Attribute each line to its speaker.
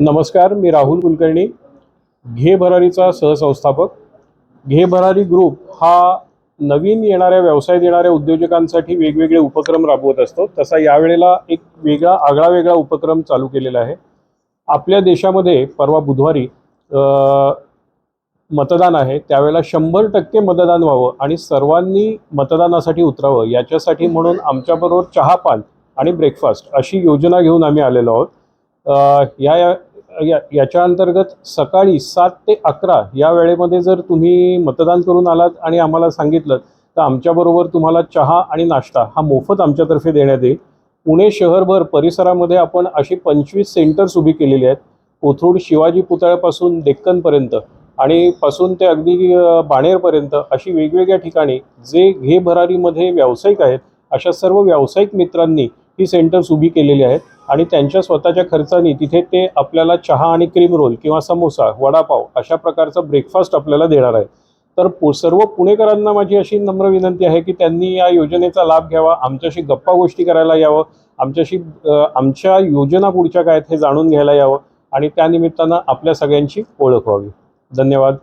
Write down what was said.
Speaker 1: नमस्कार मी राहुल कुलकर्णी घे भरारीचा सहसंस्थापक. घे भरारी ग्रुप हा नवीन येणाऱ्या व्यवसायात येणाऱ्या उद्योजकांसाठी वेगवेगळे उपक्रम राबवत असतो. तसा यावेळेला एक वेगळा आगळा वेगळा उपक्रम चालू केलेला आहे. आपल्या देशामध्ये परवा बुधवारी मतदान आहे. त्यावेळेला शंभर टक्के मतदान व्हावं आणि सर्वांनी मतदानासाठी उतरावं. याच्यासाठी म्हणून आमच्याबरोबर चहापान आणि ब्रेकफास्ट अशी योजना घेऊन आम्ही आलेलो आहोत. या या- याच्या अंतर्गत सकाळी सात ते अकरा या वेळेमध्ये जर तुम्ही मतदान करून आलात आणि आम्हाला सांगितलं तर आमच्याबरोबर तुम्हाला चहा आणि नाश्ता हा मोफत आमच्यातर्फे देण्यात येईल. पुणे शहरभर परिसरामध्ये आपण अशी पंचवीस सेंटर्स उभी केलेली आहेत. कोथरूड शिवाजी पुतळ्यापासून डेक्कनपर्यंत आणि पासून ते अगदी बाणेरपर्यंत अशी वेगवेगळ्या ठिकाणी जे घे भरारीमध्ये व्यावसायिक आहेत अशा सर्व व्यावसायिक मित्रांनी ही सेंटर्स उभी केलेली आहेत. आणि त्यांच्या स्वतःच्या खर्चाने तिथे ते आपल्याला चहा आणि क्रीम रोल किंवा समोसा वडापाव अशा प्रकारचा ब्रेकफास्ट आपल्याला देणार आहे तर सर्व पुणेकरांना माझी अशी नम्र विनंती आहे की त्यांनी या योजनेचा लाभ घ्यावा आमच्याशी गप्पा गोष्टी करायला यावं आमच्याशी आमच्या योजना पुढच्या काय आहेत हे जाणून घ्यायला यावं आणि त्यानिमित्तानं आपल्या सगळ्यांची ओळख व्हावी. धन्यवाद.